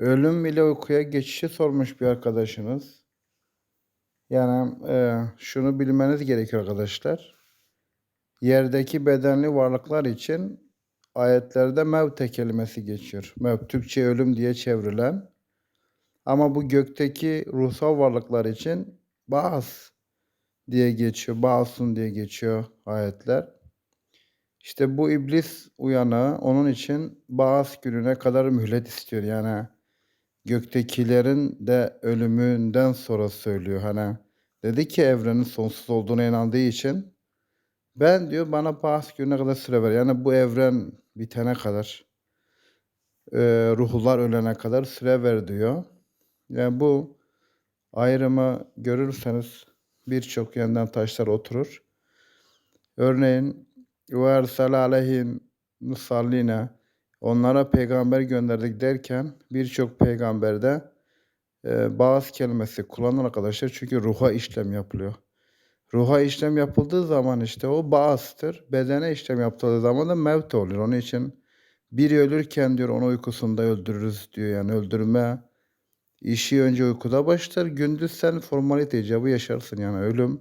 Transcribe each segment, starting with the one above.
Ölüm ile uykuya geçişi sormuş bir arkadaşınız. Yani e, şunu bilmeniz gerekiyor arkadaşlar. Yerdeki bedenli varlıklar için ayetlerde mevte kelimesi geçiyor. Mevt Türkçe ölüm diye çevrilen. Ama bu gökteki ruhsal varlıklar için Baas diye geçiyor. Baasun diye geçiyor ayetler. İşte bu iblis uyanığı onun için Baas gününe kadar mühlet istiyor. Yani göktekilerin de ölümünden sonra söylüyor. Hani dedi ki evrenin sonsuz olduğuna inandığı için ben diyor bana Baas gününe kadar süre ver. Yani bu evren bitene kadar e, ruhlar ölene kadar süre ver diyor. Yani bu ayrımı görürseniz birçok yandan taşlar oturur. Örneğin ve ersel aleyhim onlara peygamber gönderdik derken birçok peygamberde e, bazı kelimesi kullanılır arkadaşlar çünkü ruha işlem yapılıyor. Ruha işlem yapıldığı zaman işte o bağıstır. Bedene işlem yapıldığı zaman da mevt oluyor. Onun için biri ölürken diyor onu uykusunda öldürürüz diyor. Yani öldürme işi önce uykuda başlar. Gündüz sen formalite icabı yaşarsın. Yani ölüm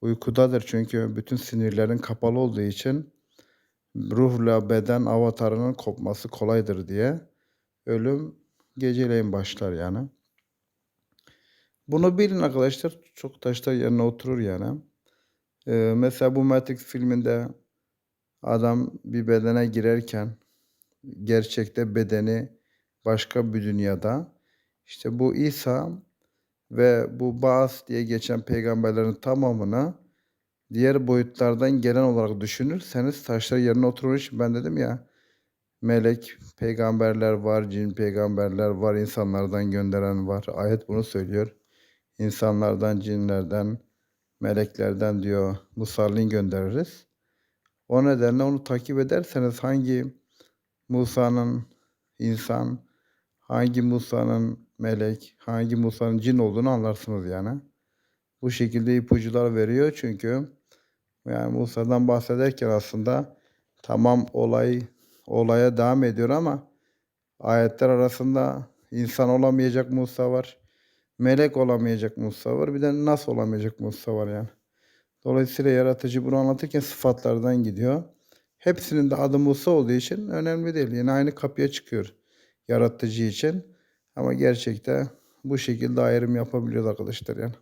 uykudadır. Çünkü bütün sinirlerin kapalı olduğu için ruhla beden avatarının kopması kolaydır diye ölüm geceleyin başlar yani. Bunu bilin arkadaşlar. Çok taşlar yerine oturur yani. Ee, mesela bu Matrix filminde adam bir bedene girerken gerçekte bedeni başka bir dünyada. İşte bu İsa ve bu Baas diye geçen peygamberlerin tamamını diğer boyutlardan gelen olarak düşünürseniz taşlar yerine için ben dedim ya melek peygamberler var, cin peygamberler var, insanlardan gönderen var. Ayet bunu söylüyor. İnsanlardan, cinlerden, meleklerden diyor musallin göndeririz. O nedenle onu takip ederseniz hangi Musa'nın insan, hangi Musa'nın melek, hangi Musa'nın cin olduğunu anlarsınız yani. Bu şekilde ipucular veriyor çünkü yani Musa'dan bahsederken aslında tamam olay olaya devam ediyor ama ayetler arasında insan olamayacak Musa var. Melek olamayacak Musa var. Bir de nasıl olamayacak Musa var yani. Dolayısıyla yaratıcı bunu anlatırken sıfatlardan gidiyor. Hepsinin de adı Musa olduğu için önemli değil. Yine aynı kapıya çıkıyor yaratıcı için. Ama gerçekte bu şekilde ayrım yapabiliyoruz arkadaşlar yani.